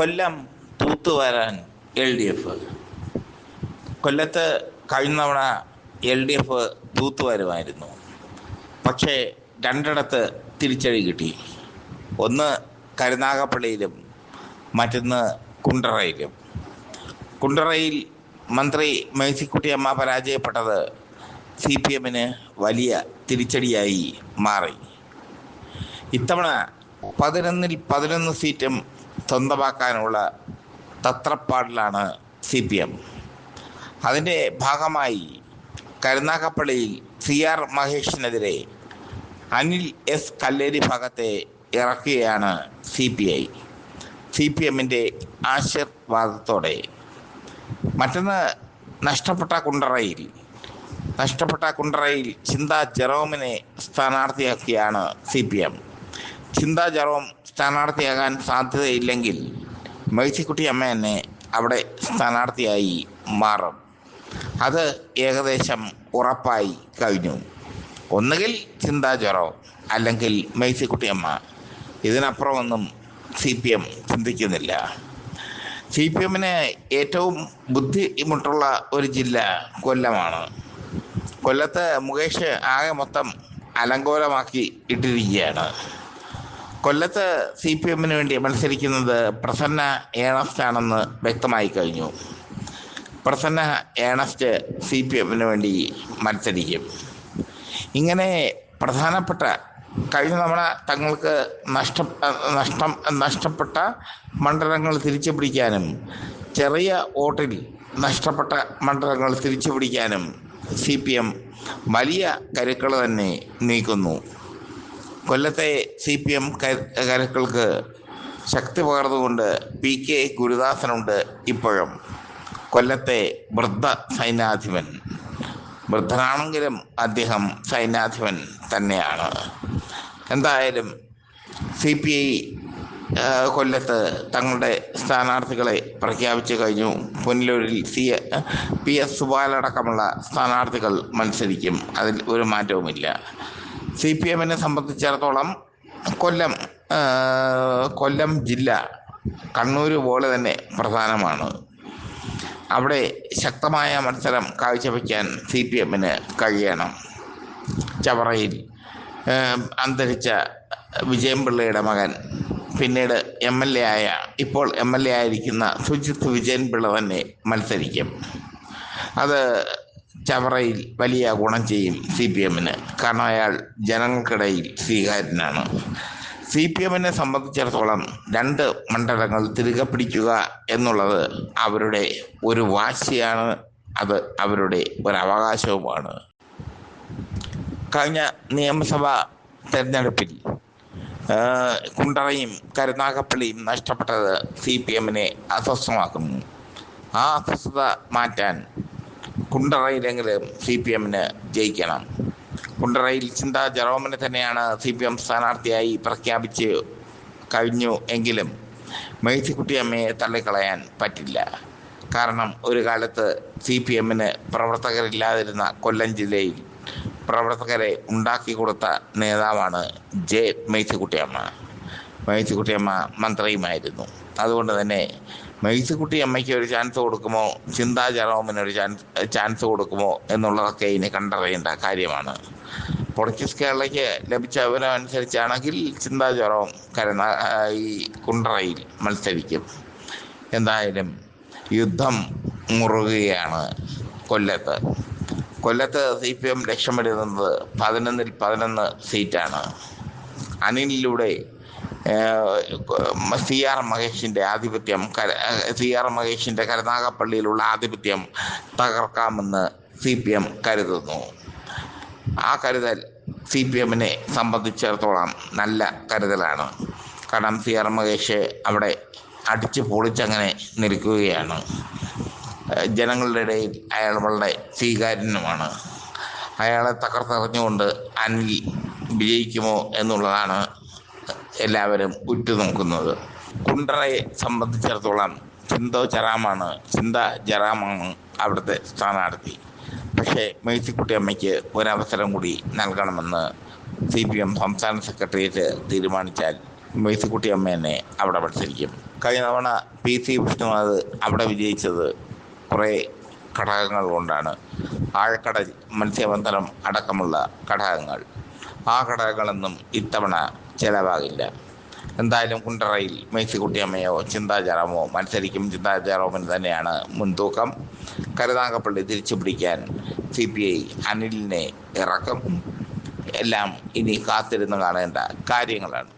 കൊല്ലം തൂത്തുവാരാൻ L D F. കൊല്ലത്ത് കഴിഞ്ഞ തവണ എൽ ഡി എഫ് തൂത്തുവാരുമായിരുന്നു. പക്ഷേ രണ്ടിടത്ത് തിരിച്ചടി കിട്ടി. ഒന്ന് കരുനാഗപ്പള്ളിയിലും മറ്റൊന്ന് കുണ്ടറയിലും. കുണ്ടറയിൽ മന്ത്രി മേഴ്സിക്കുട്ടിയമ്മ പരാജയപ്പെട്ടത് സി പി എമ്മിന് വലിയ തിരിച്ചടിയായി മാറി. ഇത്തവണ പതിനൊന്നിൽ പതിനൊന്ന് സീറ്റും സ്വന്തമാക്കാനുള്ള തത്രപ്പാടിലാണ് സി പി എം. അതിന്റെ ഭാഗമായി കരുനാഗപ്പള്ളിയിൽ സി ആർ മഹേഷിനെതിരെ അനിൽ എസ് കല്ലേരി ഭാഗത്തെ ഇറക്കുകയാണ് C P I. C P എമ്മിന്റെ ആശീർവാദത്തോടെ. മറ്റൊന്ന് നഷ്ടപ്പെട്ട കുണ്ടറയിൽ. നഷ്ടപ്പെട്ട കുണ്ടറയിൽ ചിന്ത ജെറോമിനെ സ്ഥാനാർത്ഥിയാക്കിയാണ് C P M. Chintha Jerome സ്ഥാനാർത്ഥിയാകാൻ സാധ്യതയില്ലെങ്കിൽ മേഴ്സിക്കുട്ടി അമ്മ തന്നെ അവിടെ സ്ഥാനാർത്ഥിയായി മാറും. അത് ഏകദേശം ഉറപ്പായി കഴിഞ്ഞു. ഒന്നുകിൽ ചിന്താ ജെറോം അല്ലെങ്കിൽ മേഴ്സിക്കുട്ടി അമ്മ. ഇതിനപ്പുറമൊന്നും സി പി എം ചിന്തിക്കുന്നില്ല. സി പി എമ്മിന് ഏറ്റവും ബുദ്ധിമുട്ടുള്ള ഒരു ജില്ല കൊല്ലമാണ്. കൊല്ലത്ത് മുകേഷ് ആകെ മൊത്തം അലങ്കോലമാക്കി ഇട്ടിരിക്കുകയാണ്. കൊല്ലത്ത് സി പി എമ്മിന് വേണ്ടി മത്സരിക്കുന്നത് പ്രസന്ന ഏണസ്റ്റ് ആണെന്ന് വ്യക്തമായി കഴിഞ്ഞു. പ്രസന്ന ഏണസ്റ്റ് സി പി എമ്മിന് വേണ്ടി മത്സരിക്കും. ഇങ്ങനെ പ്രധാനപ്പെട്ട കഴിഞ്ഞ തവണ തങ്ങൾക്ക് നഷ്ട നഷ്ടം നഷ്ടപ്പെട്ട മണ്ഡലങ്ങൾ തിരിച്ചു പിടിക്കാനും ചെറിയ വോട്ടിൽ നഷ്ടപ്പെട്ട മണ്ഡലങ്ങൾ തിരിച്ചു പിടിക്കാനും സി പി എം വലിയ കരുക്കൾ തന്നെ നീക്കുന്നു. കൊല്ലത്തെ സി പി എം കരുക്കൾക്ക് ശക്തി പകർന്നുകൊണ്ട് പി കെ ഗുരുദാസനുണ്ട് ഇപ്പോഴും. കൊല്ലത്തെ വൃദ്ധ സൈന്യാധിപൻ. വൃദ്ധനാണെങ്കിലും അദ്ദേഹം സൈന്യാധിപൻ തന്നെയാണ്. എന്തായാലും സി പി ഐ കൊല്ലത്ത് തങ്ങളുടെ സ്ഥാനാർത്ഥികളെ പ്രഖ്യാപിച്ചു കഴിഞ്ഞു. പുനലൂരിൽ സി പി എസ് സുബാലടക്കമുള്ള സ്ഥാനാർത്ഥികൾ മത്സരിക്കും. അതിൽ ഒരു മാറ്റവുമില്ല. സി പി എമ്മിനെ സംബന്ധിച്ചിടത്തോളം കൊല്ലം കൊല്ലം ജില്ല കണ്ണൂർ പോലെ തന്നെ പ്രധാനമാണ്. അവിടെ ശക്തമായ മത്സരം കാഴ്ചവെക്കാൻ സി പി എമ്മിന് കഴിയണം. ചവറയിൽ അന്തരിച്ച വിജയൻപിള്ളയുടെ മകൻ പിന്നീട് എം എൽ എ ആയ ഇപ്പോൾ എം എൽ എ ആയിരിക്കുന്ന സുജിത് വിജയൻ പിള്ള തന്നെ മത്സരിക്കും. അത് ചവറയിൽ വലിയ ഗുണം ചെയ്യും സി പി എമ്മിന്. കാരണം അയാൾ ജനങ്ങൾക്കിടയിൽ സ്വീകാര്യനാണ്. സി പി എമ്മിനെ സംബന്ധിച്ചിടത്തോളം രണ്ട് മണ്ഡലങ്ങൾ തിരികെ പിടിക്കുക എന്നുള്ളത് അവരുടെ ഒരു വാശിയാണ്. അത് അവരുടെ ഒരു അവകാശവുമാണ്. കഴിഞ്ഞ നിയമസഭാ തെരഞ്ഞെടുപ്പിൽ കുണ്ടറയും കരുനാഗപ്പള്ളിയും നഷ്ടപ്പെട്ടത് സി പി എമ്മിനെ അസ്വസ്ഥമാക്കുന്നു. ആ അസ്വസ്ഥത മാറ്റാൻ കുണ്ടറയിലെങ്കിലും സി പി എമ്മിന് ജയിക്കണം. കുണ്ടറയിൽ ചിന്ത ജെറോമിനെ തന്നെയാണ് സി പി എം സ്ഥാനാർത്ഥിയായി പ്രഖ്യാപിച്ച് കഴിഞ്ഞു എങ്കിലും മേഴ്സിക്കുട്ടിയമ്മയെ തള്ളിക്കളയാൻ പറ്റില്ല. കാരണം ഒരു കാലത്ത് സി പി എമ്മിന് പ്രവർത്തകരില്ലാതിരുന്ന കൊല്ലം ജില്ലയിൽ പ്രവർത്തകരെ ഉണ്ടാക്കി കൊടുത്ത നേതാവാണ് ജെ മേഴ്സിക്കുട്ടിയമ്മ. മേഴ്സിക്കുട്ടിയമ്മ മന്ത്രിയുമായിരുന്നു. അതുകൊണ്ട് തന്നെ മെയ്സുകുട്ടി അമ്മയ്ക്ക് ഒരു ചാൻസ് കൊടുക്കുമോ? ചിന്താ ജെറോമിന് ഒരു ചാൻസ് ചാൻസ് കൊടുക്കുമോ? എന്നുള്ളതൊക്കെ ഇനി കണ്ടറിയേണ്ട കാര്യമാണ്. പൊളിറ്റിക്സ് കേരളയ്ക്ക് ലഭിച്ച വിവരം അനുസരിച്ചാണെങ്കിൽ ചിന്താ ജെറോം കരുന്ന ഈ കുണ്ടറയിൽ മത്സരിക്കും. എന്തായാലും യുദ്ധം മുറുകുകയാണ് കൊല്ലത്ത്. കൊല്ലത്ത് സി പി എം ലക്ഷ്യമിടുന്നത് പതിനൊന്നിൽ പതിനൊന്ന് സീറ്റാണ്. അനിലിലൂടെ സി ആർ മഹേഷിന്റെ ആധിപത്യം കര സി ആർ മഹേഷിന്റെ കരുനാഗപ്പള്ളിയിലുള്ള ആധിപത്യം തകർക്കാമെന്ന് സി പി എം കരുതുന്നു. ആ കരുതൽ സി പി എമ്മിനെ സംബന്ധിച്ചിടത്തോളം നല്ല കരുതലാണ്. കാരണം സി ആർ മഹേഷ് അവിടെ അടിച്ച് പൊളിച്ചങ്ങനെ നിൽക്കുകയാണ്. ജനങ്ങളുടെ ഇടയിൽ അയാൾ വളരെ സ്വീകാര്യനുമാണ്. അയാളെ തകർത്തെറിഞ്ഞുകൊണ്ട് അനിൽ വിജയിക്കുമോ എന്നുള്ളതാണ് എല്ലാവരും ഉറ്റുനോക്കുന്നത്. കുണ്ടറയെ സംബന്ധിച്ചിടത്തോളം ചിന്തോ ജറാമാണ് ചിന്ത ജറാമാണ് അവിടുത്തെ സ്ഥാനാർത്ഥി. പക്ഷേ മേഴ്സിക്കുട്ടി അമ്മയ്ക്ക് ഒരവസരം കൂടി നൽകണമെന്ന് സി പി എം സംസ്ഥാന സെക്രട്ടേറിയറ്റ് തീരുമാനിച്ചാൽ മേഴ്സിക്കുട്ടി അമ്മേനെ അവിടെ മത്സരിക്കും. കഴിഞ്ഞ തവണ പി സി വിഷ്ണുനാഥ് അവിടെ വിജയിച്ചത് കുറേ ഘടകങ്ങൾ കൊണ്ടാണ്. ആഴക്കടൽ മത്സ്യബന്ധനം അടക്കമുള്ള ഘടകങ്ങൾ. ആ ഘടകങ്ങളൊന്നും ഇത്തവണ ചിലവാകില്ല. എന്തായാലും കുണ്ടറയിൽ മേഴ്സിക്കുട്ടിയമ്മയോ ചിന്താജറാമോ മത്സരിക്കും ചിന്താജറാമിന് തന്നെയാണ് മുൻതൂക്കം. കരുനാഗപ്പള്ളി തിരിച്ചു പിടിക്കാൻ സി പി ഐ അനിലിനെ ഇറക്കും. എല്ലാം ഇനി കാത്തിരുന്ന് കാണേണ്ട കാര്യങ്ങളാണ്.